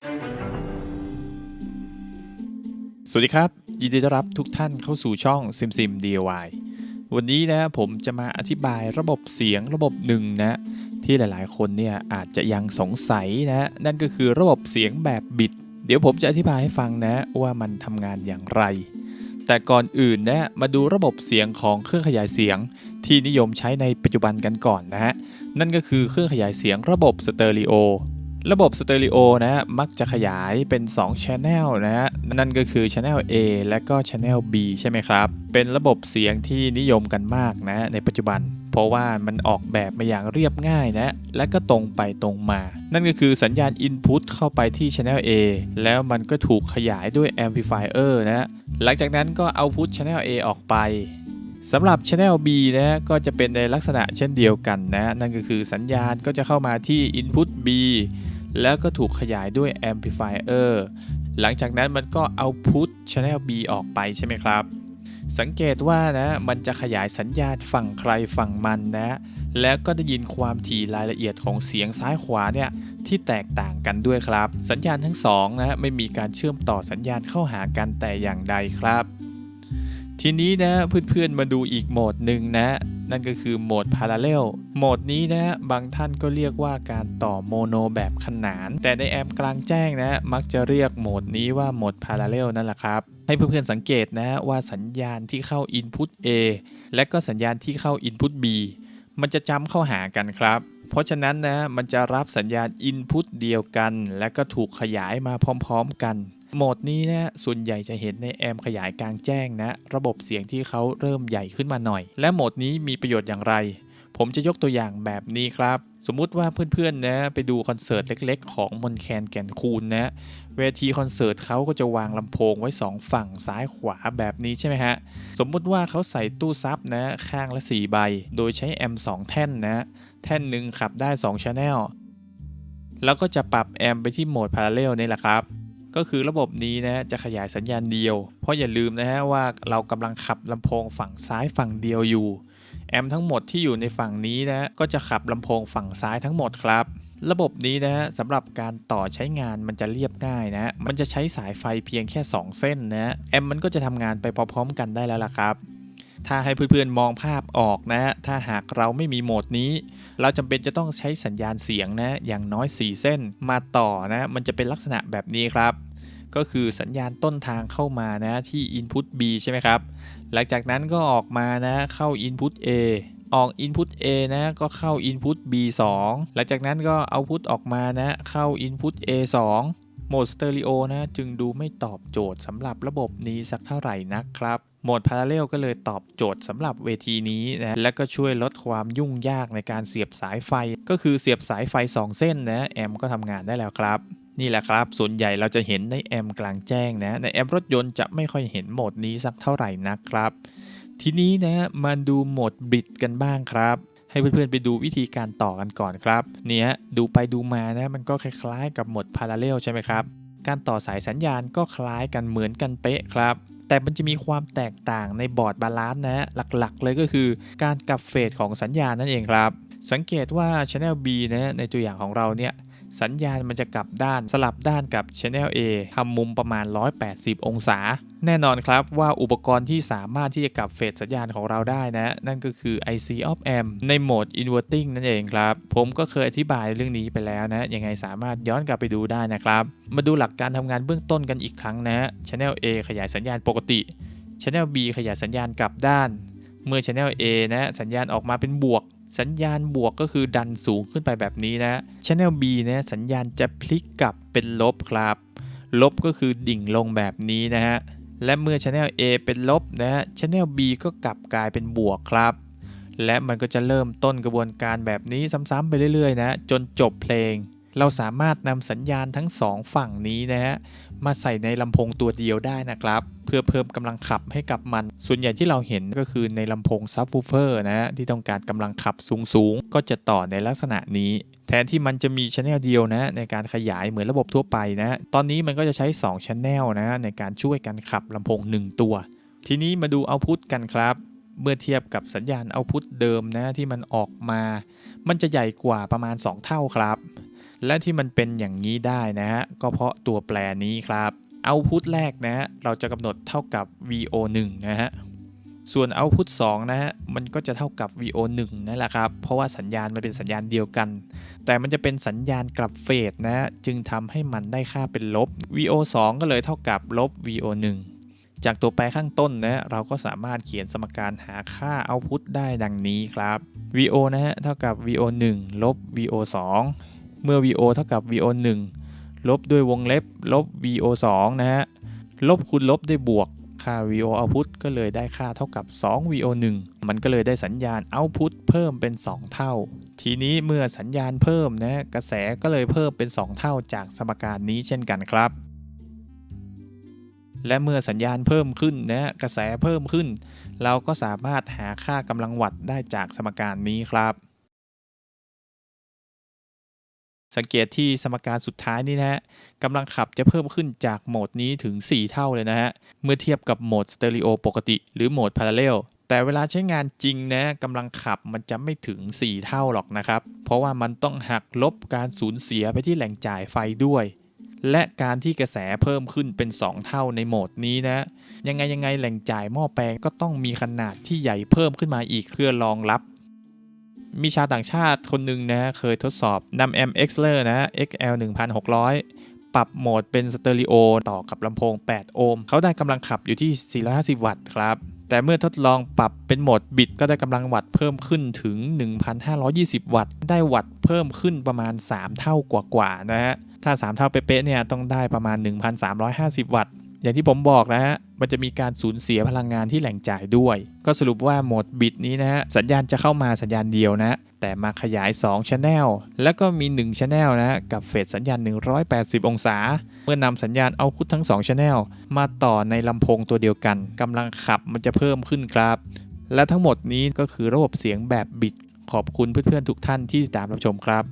สวัสดีครับ ยินดีต้อนรับทุกท่านเข้าสู่ช่อง SimSim DIY วันนี้นะผมจะมาอธิบายระบบเสียงระบบหนึ่งนะ ที่หลายๆ คนเนี่ยอาจจะยังสงสัยนะ นั่นก็คือระบบเสียงแบบบิด เดี๋ยวผมจะอธิบายให้ฟังนะว่ามันทำงานอย่างไร แต่ก่อนอื่นนะมาดูระบบเสียงของเครื่องขยายเสียง ที่นิยมใช้ในปัจจุบันกันก่อนนะฮะนั่นก็คือเครื่องขยายเสียงระบบสเตอริโอ ระบบสเตอริโอนะมักจะขยายเป็น 2 Channel นะฮะนั่นก็คือ Channel A และก็ Channel B ใช่ไหมครับ เป็นระบบเสียงที่นิยมกันมากนะในปัจจุบัน เพราะว่ามันออกแบบมาอย่างเรียบง่ายนะ และก็ตรงไปตรงมา นั่นก็คือสัญญาณ Input เข้าไปที่ Channel A แล้วมันก็ถูกขยายด้วย Amplifier นะหลังจากนั้นก็ Output Channel A ออกไป สำหรับ Channel B นะก็จะเป็นในลักษณะเช่นเดียวกันนะนั่นก็คือสัญญาณก็จะเข้ามาที่ Input B แล้วก็ถูกขยายด้วย Amplifier หลังจากนั้นมันก็ Output Channel B ออกไปใช่ไหมครับ สังเกตว่านะมันจะขยายสัญญาณฝั่งใครฝั่งมันนะ แล้วก็ได้ยินความถี่รายละเอียดของเสียงซ้ายขวาเนี่ยที่แตกต่างกันด้วยครับ สัญญาณทั้งสองนะไม่มีการเชื่อมต่อสัญญาณเข้าหากันแต่อย่างใดครับ ทีนี้นะเพื่อนๆมาดูอีกโหมดหนึ่งนะ นั่นก็คือโหมด Parallel โหมดนี้นะบางท่านก็เรียกว่าการต่อโมโนแบบขนาน แต่ในแอมกลางแจ้งนะ มักจะเรียกโหมดนี้ว่าโหมด Parallel นั่นแหละครับ ให้เพื่อนๆสังเกตนะว่าสัญญาณที่เข้า Input A และก็สัญญาณที่เข้า Input B มันจะจำเข้าหากันครับ เพราะฉะนั้นนะมันจะรับสัญญาณ Input เดียวกัน และก็ถูกขยายมาพร้อม ๆ กัน โหมดนี้นะส่วนใหญ่จะเห็นในแอมขยายกลางแจ้งนะ ระบบเสียงที่เขาเริ่มใหญ่ขึ้นมาหน่อย และโหมดนี้มีประโยชน์อย่างไร ผมจะยกตัวอย่างแบบนี้ครับ สมมุติว่าเพื่อนๆนะไปดูคอนเสิร์ตเล็กๆ ของมนแคนแก่นคูนนะเวทีคอนเสิร์ตเขาก็จะวางลำโพงไว้ 2 ฝั่งซ้ายขวาแบบนี้ใช่ไหมฮะ สมมุติว่าเขาใส่ตู้ซับนะข้างละ 4 ใบ โดยใช้แอม2แท่นนะแท่นหนึ่งขับได้2 Channel แล้วก็จะปรับแอมไปที่โหมด Parallel นี่แหละครับ ก็คือระบบนี้นะจะขยายสัญญาณเดียว เพราะอย่าลืมนะฮะว่าเรากำลังขับลำโพงฝั่งซ้ายฝั่งเดียวอยู่ แอมทั้งหมดที่อยู่ในฝั่งนี้นะก็จะขับลำโพงฝั่งซ้ายทั้งหมดครับ ระบบนี้นะฮะสำหรับการต่อใช้งานมันจะเรียบง่ายนะมันจะใช้สายไฟเพียงแค่ 2 เส้นนะแอมมันก็จะทำงานไปพร้อมๆกันได้แล้วล่ะครับ ถ้าให้เพื่อนๆมองภาพออกนะถ้าหากเราไม่มีโหมดนี้ เราจำเป็นจะต้องใช้สัญญาณเสียงนะอย่างน้อย 4 เส้นมาต่อนะมันจะเป็นลักษณะแบบนี้ครับก็คือสัญญาณต้นทางเข้ามานะที่ Input B ใช่ไหมครับ หลังจากนั้นก็ออกมานะเข้า Input A ออก Input A นะก็เข้า Input B 2 หลังจากนั้นก็ Output ออกมานะเข้า Input A 2โหมดสเตอริโอนะจึงดูไม่ตอบโจทย์สำหรับระบบนี้สักเท่าไหร่นะครับ โหมด Parallel ก็เลยตอบโจทย์สำหรับเวทีนี้นะและก็ช่วยลดความยุ่งยากในการเสียบสายไฟ ก็คือเสียบสายไฟ 2 เส้นนะแอมก็ทำงานได้แล้วครับนี่แหละครับ ส่วนใหญ่เราจะเห็นในแอมกลางแจ้งนะ ในแอมรถยนต์จะไม่ค่อยเห็นโหมดนี้สักเท่าไหร่นะครับ ทีนี้นะมาดูโหมดบิดกันบ้างครับ ให้เพื่อนๆไปดูวิธีการต่อกันก่อนครับ เนี่ยดูไปดูมานะ มันก็คล้ายๆ กับโหมด Parallel ใช่ไหมครับ การต่อสายสัญญาณก็คล้ายกันเหมือนกันเป๊ะครับ แต่มันจะมีความแตกต่างในบอร์ดบาลานซ์นะหลักๆ เลยก็คือการกลับเฟสของสัญญาณนั่นเองครับ สังเกตว่า Channel B นะในตัวอย่างของเราเนี่ย สัญญาณมันจะกลับด้านสลับด้านกับ Channel A ทำมุมประมาณ 180 องศา แน่นอนครับว่าอุปกรณ์ที่สามารถที่จะกลับเฟสสัญญาณของเราได้นะ นั่นก็คือ IC of amp ในโหมด inverting นั่นเองครับ ผมก็เคยอธิบายเรื่องนี้ไปแล้วนะ ยังไงสามารถย้อนกลับไปดูได้นะครับ มาดูหลักการทำงานเบื้องต้นกันอีกครั้งนะ Channel A ขยายสัญญาณปกติ Channel B ขยายสัญญาณกลับด้าน เมื่อ Channel A นะสัญญาณออกมาเป็นบวก สัญญาณบวกก็คือดันสูงขึ้นไปแบบนี้นะ Channel B นะสัญญาณจะพลิกกลับเป็นลบครับ ลบก็คือดิ่งลงแบบนี้นะฮะ และเมื่อ Channel A เป็นลบนะฮะ Channel B ก็กลับกลายเป็นบวกครับ และมันก็จะเริ่มต้นกระบวนการแบบนี้ซ้ำๆไปเรื่อยๆนะ จนจบเพลง เราสามารถนำสัญญาณทั้งสองฝั่งนี้นะฮะมาใส่ในลำโพงตัวเดียวได้นะครับ เพื่อเพิ่มกำลังขับให้กับมัน ส่วนใหญ่ที่เราเห็นก็คือในลำโพงซับวูเฟอร์นะฮะที่ต้องการกำลังขับสูงๆ ก็จะต่อในลักษณะนี้แทนที่มันจะมีช anel เดียวนะในการขยายเหมือนระบบทั่วไปนะ ตอนนี้มันก็จะใช้2 channel นะในการช่วยกันขับลำโพง 1 ตัว ทีนี้มาดูเอาพุตกันครับ เมื่อเทียบกับสัญญาณเอาพุตเดิมนะที่มันออกมา มันจะใหญ่กว่าประมาณ 2 เท่าครับ และที่มันเป็นอย่างนี้ได้นะฮะก็เพราะตัวแปรนี้ครับเอาพุทแรกนะฮะเราจะกำหนดเท่ากับ VO1 นะฮะส่วนเอาพุท2นะฮะมันก็จะเท่ากับ VO1 นั่นแหละครับเพราะว่าสัญญาณมันเป็นสัญญาณเดียวกัน แต่มันจะเป็นสัญญาณกลับเฟสนะฮะจึงทำให้มันได้ค่าเป็นลบ VO2 ก็เลยเท่ากับลบ VO1 จากตัวแปรข้างต้นนะฮะเราก็สามารถเขียนสมการหาค่าเอาพุทได้ดังนี้ครับ VO นะฮะเท่ากับ VO1 ลบ VO2 เมื่อ VO เท่ากับ VO1 ลบด้วยวงเล็บ ลบ VO2 นะฮะ ลบคูณลบได้บวก ค่า VO output ก็เลยได้ค่าเท่ากับ 2 VO1 มันก็เลยได้สัญญาณ output เพิ่มเป็น 2 เท่า ทีนี้เมื่อสัญญาณเพิ่มนะ กระแสก็เลยเพิ่มเป็น 2 เท่าจากสมการนี้เช่นกันครับ และเมื่อสัญญาณเพิ่มขึ้นนะกระแสเพิ่มขึ้น เราก็สามารถหาค่ากำลังวัตต์ได้จากสมการนี้ครับ สังเกตที่สมการสุดท้ายนี้นะฮะกำลังขับจะเพิ่มขึ้นจากโหมดนี้ถึง 4 เท่าเลยนะฮะ เมื่อเทียบกับโหมดสเตอริโอปกติ หรือโหมดพาราเรลแต่เวลาใช้งานจริงนะกำลังขับมันจะไม่ถึง 4 เท่าหรอกนะครับ เพราะว่ามันต้องหักลบการสูญเสียไปที่แหล่งจ่ายไฟด้วย และการที่กระแสเพิ่มขึ้นเป็น 2 เท่าในโหมดนี้นะ ยังไงยังไงแหล่งจ่ายหม้อแปลงก็ต้องมีขนาดที่ใหญ่เพิ่มขึ้นมาอีกเพื่อรองรับ มีชาวต่างชาติคนหนึ่งนะเคยทดสอบนำแอม XLR นะ XL 1600 ปรับโหมดเป็นสเตอริโอต่อกับลำโพง 8 โอห์มเขาได้กำลังขับอยู่ที่ 450 วัตต์ครับ แต่เมื่อทดลองปรับเป็นโหมดบิดก็ได้กำลังวัตต์เพิ่มขึ้นถึง 1,520 วัตต์ ได้วัตต์เพิ่มขึ้นประมาณ 3 เท่ากว่าๆนะฮะถ้า 3 เท่าเป๊ะๆเนี่ยต้องได้ประมาณ 1,350 วัตต์ อย่างที่ผมบอกนะฮะ มันจะมีการสูญเสียพลังงานที่แหล่งจ่ายด้วย ก็สรุปว่าโหมดบิดนี้นะฮะสัญญาณจะเข้ามาสัญญาณเดียวนะ แต่มาขยาย2 Channel แล้วก็มี 1 Channel นะกับเฟสสัญญาณ 180 องศา เมื่อนำสัญญาณเอาพุททั้ง 2 Channel มาต่อในลำโพงตัวเดียวกันกำลังขับมันจะเพิ่มขึ้นครับ และทั้งหมดนี้ก็คือระบบเสียงแบบบิดขอบคุณเพื่อนๆทุกท่านที่ติดตามรับชมครับ